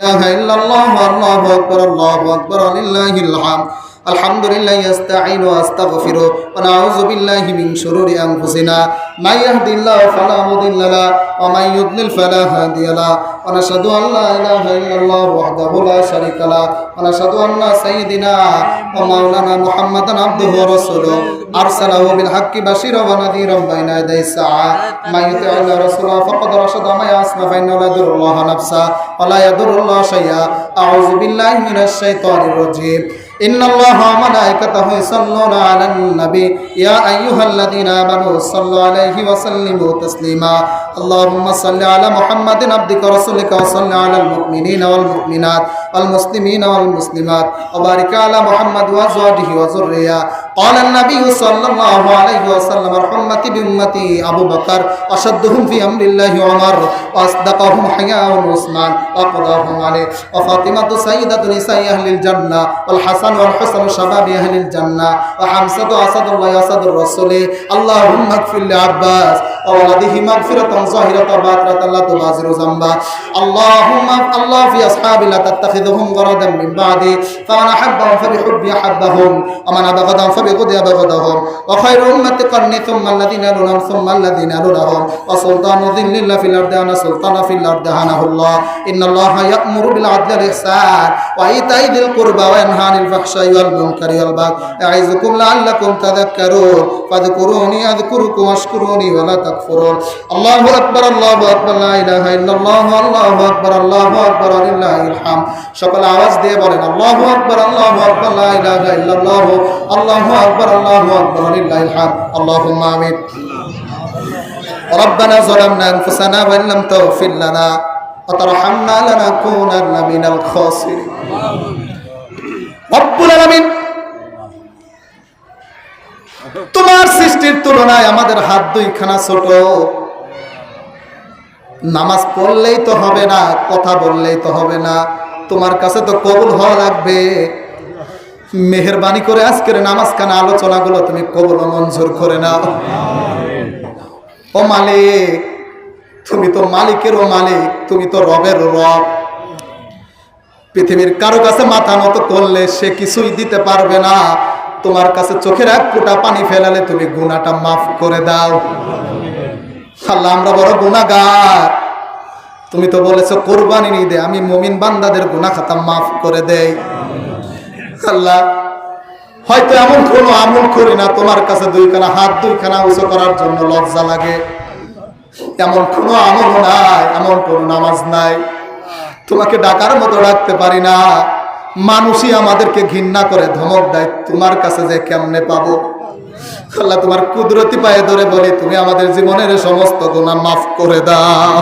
إله إلا الله الله أكبر الله أكبر لله الحمد الحمد لله يستعين واستغفر ونعوذ بالله من شرور انفسنا من يهد الله فلا مضل له ومن يضلل فلا هادي له ونشهد ان لا اله الا الله وحده لا شريك له ونشهد ان سيدنا ومولانا محمدا عبده ورسوله ارسله بالحق بشيرا ونذيرا بين يدي الساعه من يطع الله ورسوله فقد رشد ما يعصم فانه لا يضر الله نفسه ولا يضر الله شيئا اعوذ بالله من الشيطان الرجيم إن الله وملائكته يصلون على النبي. يا أيها الذين آمنوا صلوا عليه وسلموا تسليما. اللهم صل على محمد عبدك ورسولك وصل على المؤمنين والمؤمنات والمسلمين والمسلمات. وبارك على محمد وأزواجه وذرية. قال النبي صلى الله عليه وسلم رحمتي بأمتي أبو بكر أشدهم في أمر الله عمر وأصدقهم حياء عثمان وقضاهم عليه. وفاطمة سيدة نساء أهل الجنة والحسن মান ওয়াল হাসান শাবাবি আহলিল জান্নাহ ওয়া হামসাতু আসাদুল্লাহ আসাদুর রাসূলি। আল্লাহুম্মা ইগফির আব্বাস। وولده مغفرة ظاهرة باطنة لا تبازر ذنبا اللهم الله في أصحابي لا تتخذهم غرضا من بعدي فمن أحبهم فبحبي أحبهم ومن أبغضهم فبغضي أبغضهم وخير أمة قرني ثم الذين يلونهم ثم الذين يلونهم وسلطان ذل الله في الأرض أنا سلطان في الأرض هانه الله إن الله يأمر بالعدل والإحسان وإيتاء ذي القربى وينهى عن الفحشاء والمنكر والبغي يعظكم لعلكم تذكرون فاذكروني أذكركم واشكروني ولا تكفرون الله أكبر الله أكبر لا إله إلا الله الله أكبر الله أكبر لله الحمد সকল আওয়াজ দিয়ে বলেন আল্লাহু আকবার আল্লাহু আকবার লা ইলাহা ইল্লাল্লাহ আল্লাহু আকবার আল্লাহু আকবার লিল্লাহিল হামদ আল্লাহুম্মা আমিন ربنا ظلمنا أنفسنا وإن لم تغفر لنا وترحمنا لنكونن من الخاسرين রব্বুল আলামিন তোমার সৃষ্টির তুলনায় আমাদের হাত দুইখানা ছোট। নামাজ পড়লেই তো হবে না, কথা বললেই তো হবে না। তোমার কাছে তো কবুল হওয়া লাগবে। মেহরবানি করে আজকের নামাজ খানা আলোচনাগুলো তুমি কবুল মঞ্জুর করে নাও। ও মালিক, তুমি তো মালিকেরও মালিক, তুমি তো রবের রব। পৃথিবীর কারও কাছে মাথা নত করলে সে কিছুই দিতে পারবে না। তোমার কাছে চোখের এক ফোঁটা পানি ফেলালে তুমি গুনাটা মাফ করে দাও। আল্লাহ, আমরা বড় গুনাগার তুমি তো বলেছ, কোরবানি ঈদে আমি মমিন বান্দাদের গুনা খাতা মাফ করে দেই। আল্লাহ, হয়তো এমন কোনো আমল করি না, তোমার কাছে দুইখানা হাত, দুইখানা উঁচু করার জন্য লজ্জা লাগে। এমন কোনো আমল নাই, এমন কোনো নামাজ নাই। তোমাকে ডাকার মতো ডাকতে পারি না। মানুষই আমাদেরকে ঘৃণা করে, ধমক দেয়, তোমার কাছে যে কেমনে পাবো? আল্লাহ তোমার কুদরতি পায়ে ধরে বলি, তুমি আমাদের জীবনের সমস্ত গুণা মাফ করে দাও।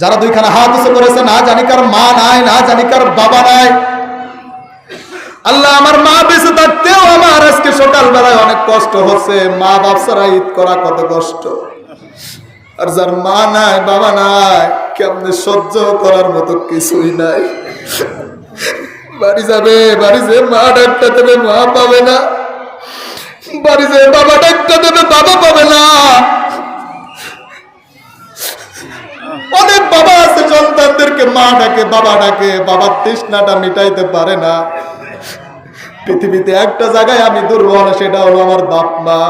যারা দুইখানা হাত উঁচু করেছে না জানি কার মা নাই, না জানি কার বাবা নাই। আল্লাহ আমার মা বেঁচে থাকতেও আমার আজকে সকালবেলায় অনেক কষ্ট হচ্ছে। মা বাপসারা ঈদ করা কত কষ্ট। আর যার মা নাই, বাবা নাই, কেমনে সহ্য করার মতো কিছুই নাই। বাড়ি যাবে, বাড়ি যে মা ডাক্তার দেবে পাবে না। বাড়ি যে বাবা ডাক্তার দেবে পাবে না। অনেক বাবা আছে, সন্তানদেরকে মা ডাকে, বাবা ডাকে, বাবার তৃষ্ণাটা মিটাইতে পারে না। পৃথিবীতে একটা জায়গায় আমি দুর্বল, সেটা হলো আমার বাপ মা।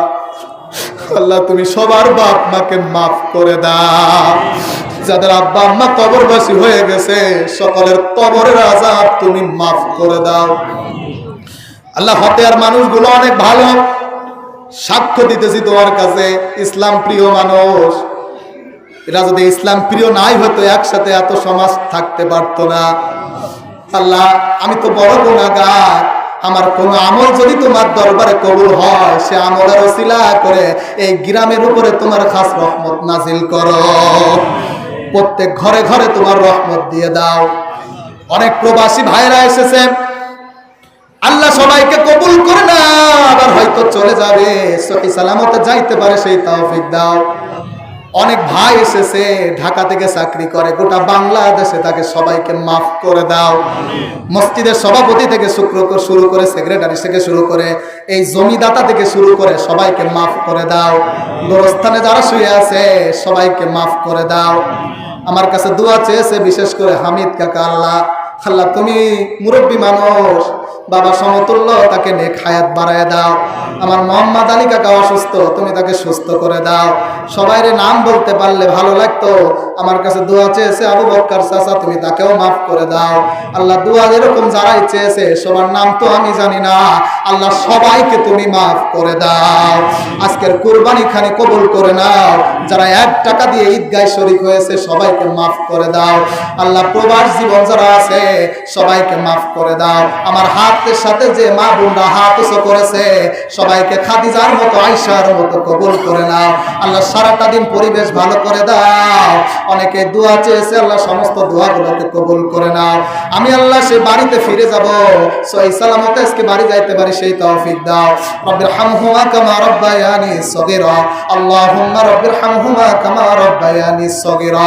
আল্লাহ, তুমি সবার বাপ মাকে মাফ করে দাও। যাদের আব্বা আম্মা কবরবাসী হয়ে গেছে, সকলের কবরের আজাব তুমি মাফ করে দাও। আল্লাহ হতেয়ার মানুষগুলো অনেক ভালো। সাক্ষ্য দিতেছি তোমার কাছে, ইসলাম প্রিয় মানুষ। এরা যদি ইসলাম প্রিয় নাই হতো, একসাথে এত সমাজ থাকতে পারতো না। আল্লাহ, আমি তো বড় গুণাগার আমার কোন আমল যদি তোমার দরবারে কবুল হয়, সে আমলের ওসিলা করে এই গ্রামের উপরে তোমার খাস রহমত নাজিল করো। প্রত্যেক ঘরে ঘরে তোমার রহমত দিয়ে দাও। অনেক প্রবাসী ভাইরা এসেছে। আল্লাহ সবাইকে কবুল করে না আবার হয়তো চলে যাবে। সহি সালামতে যাইতে পারে, সেই তাওফিক দাও। অনেক ভাই এসেছে, ঢাকা থেকে চাকরি করে, গোটা বাংলাদেশে তাকে সবাইকে মাফ করে দাও। মসজিদের সভাপতি থেকে শুক্র শুরু করে, সেক্রেটারি থেকে শুরু করে, এই জমিদাতা থেকে শুরু করে সবাইকে মাফ করে দাও। গোরস্থানে যারা শুয়ে আছে, সবাইকে মাফ করে দাও। আমার কাছে দোয়া চেয়েছে, বিশেষ করে হামিদ কাকা আল্লাহ। আল্লাহ তুমি মুরব্বী মানুষ। বাবা সমতুল্য, তাকে নেক হায়াত বাড়ায় দাও। আমার মোহাম্মদ আলী কাকা অসুস্থ, তুমি তাকে সুস্থ করে দাও। সবাইরে নাম বলতে পারলে ভালো লাগতো। আমার কাছে দোয়া চেয়েছে আবু বক্কর চাচা, তুমি তাকেও মাফ করে দাও। আল্লাহ দোয়া এরকম যারাই চেয়েছে, সবার নাম তো আমি জানি না। আল্লাহ সবাইকে তুমি মাফ করে দাও। আজকের কুরবানি খানি কবুল করে নাও। যারা এক টাকা দিয়ে ঈদগায় শরিক হয়েছে, সবাইকে মাফ করে দাও। আল্লাহ প্রবাস জীবন যারা আছে, সবাইকে মাফ করে দাও। আমার হাতের সাথে যে মা বোনরা হাত করেছে, সবাইকে খাদিজার মতো আইসার মতো কবুল করে নাও। আল্লাহ সারাটা দিন পরিবেশ ভালো করে দাও। অনেকে দোয়া চেয়েছে, আল্লাহ সমস্ত দোয়াগুলোকে কবুল করে নাও। আমি আল্লাহ সে বাড়িতে ফিরে যাব। সই সালামতে আজকে বাড়ি যাইতে পারি, সেই তৌফিক দাও। রব্বির হামহুমা কামা রব্বায়ানি সগীরা। আল্লাহুম্মা রব্বির হামহুমা কামা রব্বায়ানি সগীরা।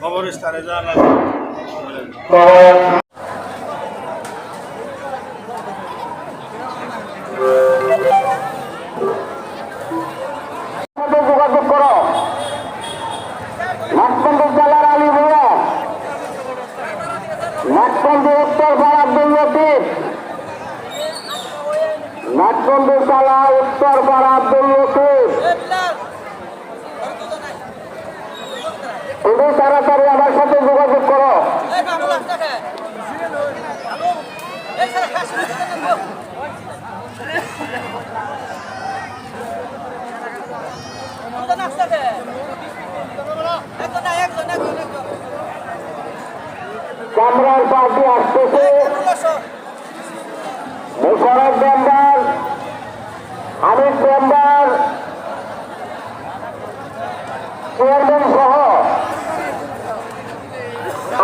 কবরস্থানে যাওয়া আলী ভুয়া নাটবন্দি উত্তর পাড়া আব্দুল লতিফ খুবই তাড়াতাড়ি আমার সাথে যোগাযোগ করো। চামড়ার পার্টি আসতেছে। Mosharraf member Hamid member chairman সহ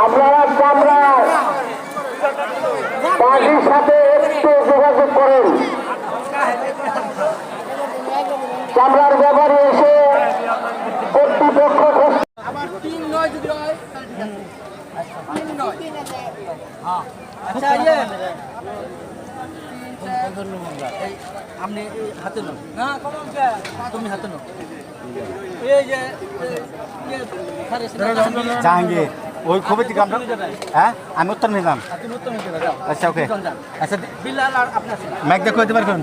আপনারা চামড়া পার্টির সাথে একটু যোগাযোগ করেন চামড়ার ব্যাপারে এসে কর্তৃপক্ষ আচ্ছা ইয়ে এই, আপনি হাতে নাও না তুমি হাতে নাও এই যে এই, ইয়ে, সাড়ে সাতটা। জাহাঙ্গীর ওই আমরা হ্যাঁ আমি উত্তর নিলাম। আচ্ছা ওকে আচ্ছা বিল্লাল আপনার ম্যাক দেখো দিতে পারবেন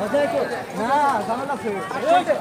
কোথায় তো? না, ঝামেলা আছে। এই যে,